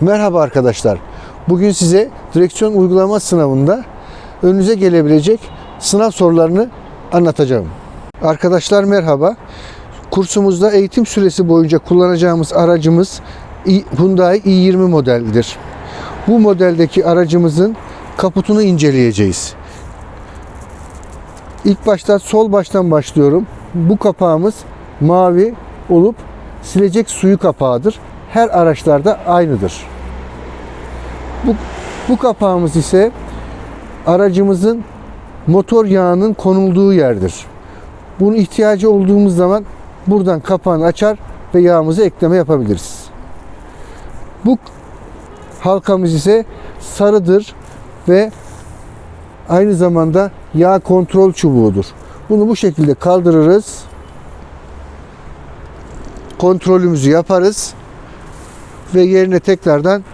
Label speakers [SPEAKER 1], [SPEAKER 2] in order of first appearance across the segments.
[SPEAKER 1] Merhaba arkadaşlar. Bugün size direksiyon uygulama sınavında önünüze gelebilecek sınav sorularını anlatacağım. Arkadaşlar merhaba. Kursumuzda eğitim süresi boyunca kullanacağımız aracımız Hyundai i20 modeldir. Bu modeldeki aracımızın kaputunu inceleyeceğiz. İlk başta sol baştan başlıyorum. Bu kapağımız mavi olup silecek suyu kapağıdır. Her araçlarda aynıdır. Bu, bu kapağımız ise aracımızın motor yağının konulduğu yerdir. Bunun ihtiyacı olduğumuz zaman buradan kapağını açar ve yağımızı ekleme yapabiliriz. Bu halkamız ise sarıdır ve aynı zamanda yağ kontrol çubuğudur. Bunu bu şekilde kaldırırız. Kontrolümüzü yaparız ve yerine tekrardan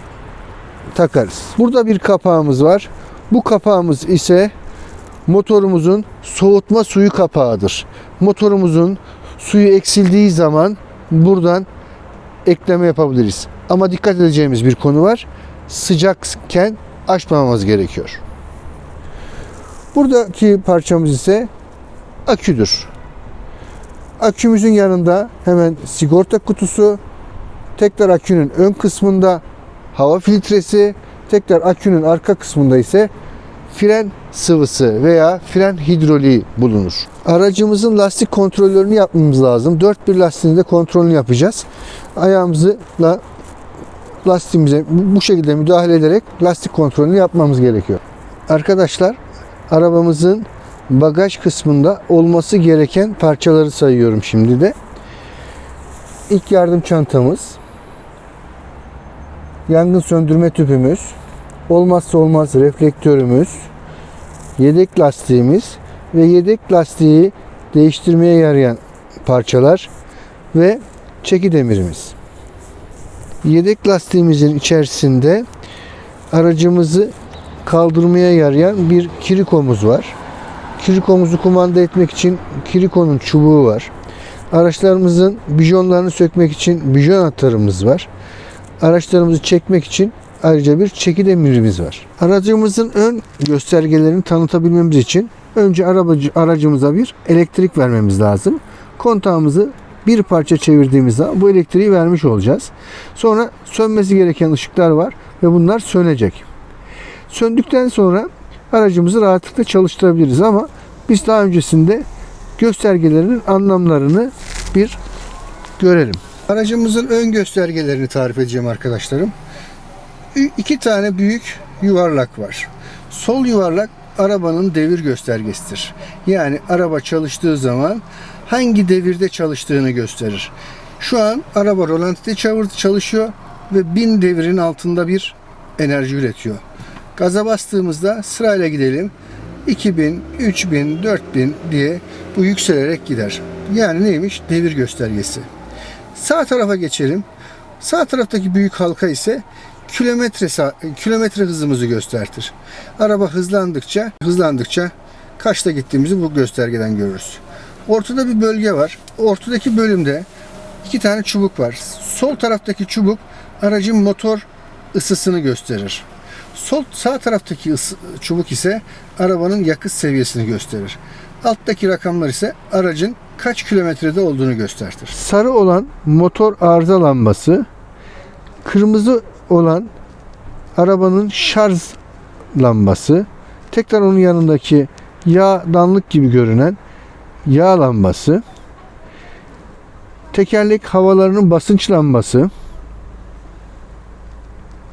[SPEAKER 1] takarız. Burada bir kapağımız var. Bu kapağımız ise motorumuzun soğutma suyu kapağıdır. Motorumuzun suyu eksildiği zaman buradan ekleme yapabiliriz. Ama dikkat edeceğimiz bir konu var. Sıcakken açmamamız gerekiyor. Buradaki parçamız ise aküdür. Akümüzün yanında hemen sigorta kutusu, tekrar akünün ön kısmında hava filtresi, tekrar akünün arka kısmında ise fren sıvısı veya fren hidroliği bulunur. Aracımızın lastik kontrollerini yapmamız lazım. Dört bir lastiğini de kontrolünü yapacağız. Ayağımızla lastiğimize bu şekilde müdahale ederek lastik kontrolünü yapmamız gerekiyor. Arkadaşlar arabamızın bagaj kısmında olması gereken parçaları sayıyorum şimdi de. İlk yardım çantamız, yangın söndürme tüpümüz, olmazsa olmaz reflektörümüz, yedek lastiğimiz ve yedek lastiği değiştirmeye yarayan parçalar ve çeki demirimiz. Yedek lastiğimizin içerisinde aracımızı kaldırmaya yarayan bir kirikomuz var. Kirikomuzu kumanda etmek için kirikonun çubuğu var. Araçlarımızın bijonlarını sökmek için bijon atarımız var. Araçlarımızı çekmek için ayrıca bir çeki demirimiz var. Aracımızın ön göstergelerini tanıtabilmemiz için önce arabacı, aracımıza bir elektrik vermemiz lazım. Kontağımızı bir parça çevirdiğimiz zaman bu elektriği vermiş olacağız. Sonra sönmesi gereken ışıklar var ve bunlar sönecek. Söndükten sonra aracımızı rahatlıkla çalıştırabiliriz ama biz daha öncesinde göstergelerinin anlamlarını bir görelim. Aracımızın ön göstergelerini tarif edeceğim arkadaşlarım. İki tane büyük yuvarlak var. Sol yuvarlak arabanın devir göstergesidir. Yani araba çalıştığı zaman hangi devirde çalıştığını gösterir. Şu an araba rolantide çalışıyor ve 1000 devirin altında bir enerji üretiyor. Gaza bastığımızda sırayla gidelim. 2000, 3000, 4000 diye bu yükselerek gider. Yani neymiş? Devir göstergesi. Sağ tarafa geçelim. Sağ taraftaki büyük halka ise kilometre kilometre hızımızı göstertir. Araba hızlandıkça hızlandıkça kaçta gittiğimizi bu göstergeden görürüz. Ortada bir bölge var. Ortadaki bölümde iki tane çubuk var. Sol taraftaki çubuk aracın motor ısısını gösterir. Sol sağ taraftaki çubuk ise arabanın yakıt seviyesini gösterir. Alttaki rakamlar ise aracın kaç kilometrede olduğunu gösterir. Sarı olan motor arıza lambası, kırmızı olan arabanın şarj lambası, tekrar onun yanındaki yağdanlık gibi görünen yağ lambası, tekerlek havalarının basınç lambası,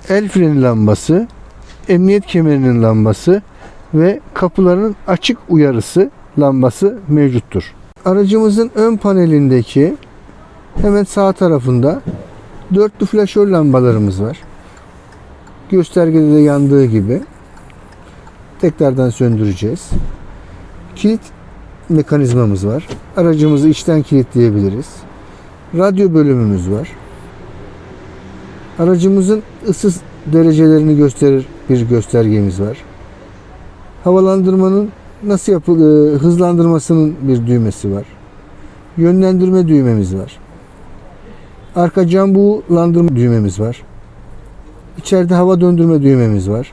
[SPEAKER 1] el freni lambası, emniyet kemerinin lambası ve kapıların açık uyarısı lambası mevcuttur. Aracımızın ön panelindeki hemen sağ tarafında dörtlü flaşör lambalarımız var. Göstergede de yandığı gibi tekrardan söndüreceğiz. Kilit mekanizmamız var. Aracımızı içten kilitleyebiliriz. Radyo bölümümüz var. Aracımızın ısı derecelerini gösterir bir göstergemiz var. Havalandırmanın nasıl yapıl e, hızlandırmasının bir düğmesi var. yönlendirme düğmemiz var. Arka cam buğulandırma düğmemiz var. İçeride hava döndürme düğmemiz var.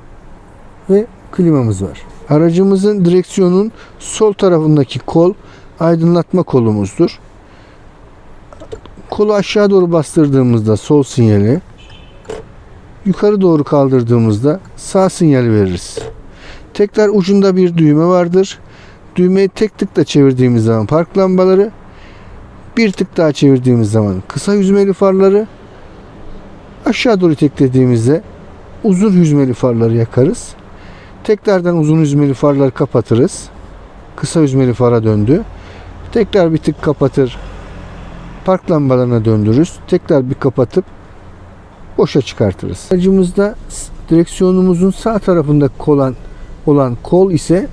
[SPEAKER 1] Ve klimamız var. Aracımızın direksiyonun sol tarafındaki kol aydınlatma kolumuzdur. Kolu aşağı doğru bastırdığımızda sol sinyali, yukarı doğru kaldırdığımızda sağ sinyali veririz. Tekrar ucunda bir düğme vardır. Düğmeyi tek tıkla çevirdiğimiz zaman park lambaları, bir tık daha çevirdiğimiz zaman kısa hüzmeli farları, aşağı doğru teklediğimizde uzun hüzmeli farları yakarız. Tekrardan uzun hüzmeli farları kapatırız. Kısa hüzmeli fara döndü. Tekrar bir tık kapatır. Park lambalarına döndürürüz. Tekrar bir kapatıp boşa çıkartırız. Aracımızda direksiyonumuzun sağ tarafında kolan olan kol ise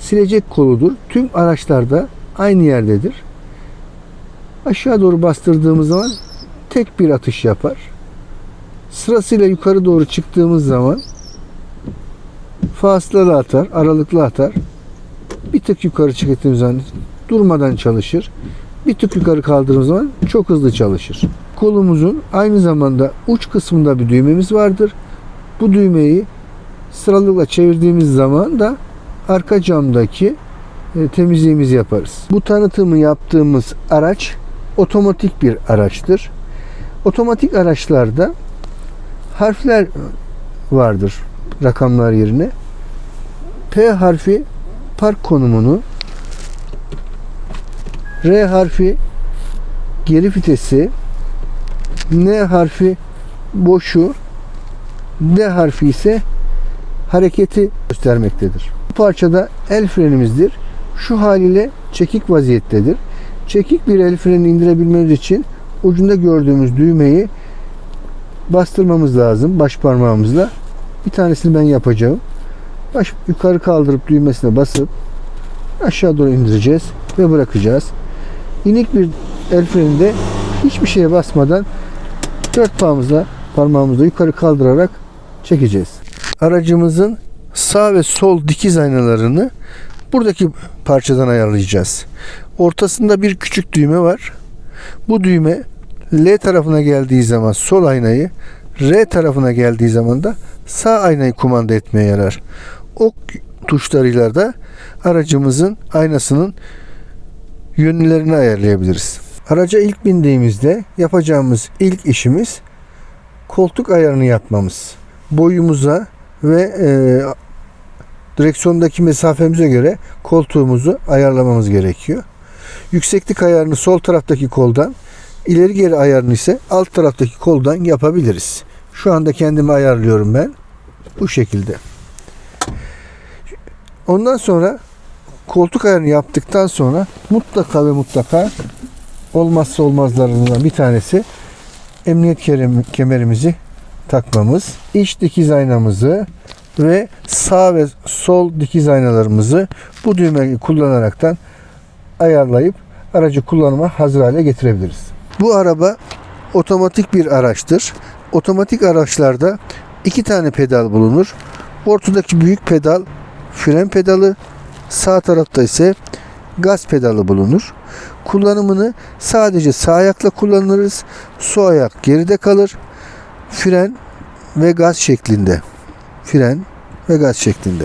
[SPEAKER 1] silecek koludur. Tüm araçlarda aynı yerdedir. Aşağı doğru bastırdığımız zaman tek bir atış yapar. Sırasıyla yukarı doğru çıktığımız zaman fasılalı atar, aralıklı atar. Bir tık yukarı çıktığımız zaman durmadan çalışır. Bir tık yukarı kaldırdığımız zaman çok hızlı çalışır. Kolumuzun aynı zamanda uç kısmında bir düğmemiz vardır. Bu düğmeyi sıralıkla çevirdiğimiz zaman da arka camdaki e, temizliğimizi yaparız. Bu tanıtımı yaptığımız araç otomatik bir araçtır. Otomatik araçlarda harfler vardır rakamlar yerine. P harfi park konumunu, R harfi geri vitesi, N harfi boşu, D harfi ise hareketi göstermektedir. Bu parçada el frenimizdir. Şu haliyle çekik vaziyettedir. Çekik bir el freni indirebilmemiz için ucunda gördüğümüz düğmeyi bastırmamız lazım baş parmağımızla. Bir tanesini ben yapacağım. Baş yukarı kaldırıp düğmesine basıp aşağı doğru indireceğiz ve bırakacağız. İnik bir el freninde hiçbir şeye basmadan dört parmağımızla parmağımızla yukarı kaldırarak çekeceğiz. Aracımızın sağ ve sol dikiz aynalarını buradaki parçadan ayarlayacağız. Ortasında bir küçük düğme var. Bu düğme L tarafına geldiği zaman sol aynayı, R tarafına geldiği zaman da sağ aynayı kumanda etmeye yarar. Ok tuşlarıyla da aracımızın aynasının yönlerini ayarlayabiliriz. Araca ilk bindiğimizde yapacağımız ilk işimiz koltuk ayarını yapmamız. Boyumuza ve e, direksiyondaki mesafemize göre koltuğumuzu ayarlamamız gerekiyor. Yükseklik ayarını sol taraftaki koldan, ileri geri ayarını ise alt taraftaki koldan yapabiliriz. Şu anda kendimi ayarlıyorum ben. Bu şekilde. Ondan sonra koltuk ayarını yaptıktan sonra mutlaka ve mutlaka olmazsa olmazlarından bir tanesi emniyet kemerimizi takmamız, iç dikiz aynamızı ve sağ ve sol dikiz aynalarımızı bu düğmeyi kullanaraktan ayarlayıp aracı kullanıma hazır hale getirebiliriz. Bu araba otomatik bir araçtır. Otomatik araçlarda iki tane pedal bulunur. Ortadaki büyük pedal fren pedalı, sağ tarafta ise gaz pedalı bulunur. Kullanımını sadece sağ ayakla kullanırız. Sol ayak geride kalır. Fren ve gaz şeklinde. Fren ve gaz şeklinde.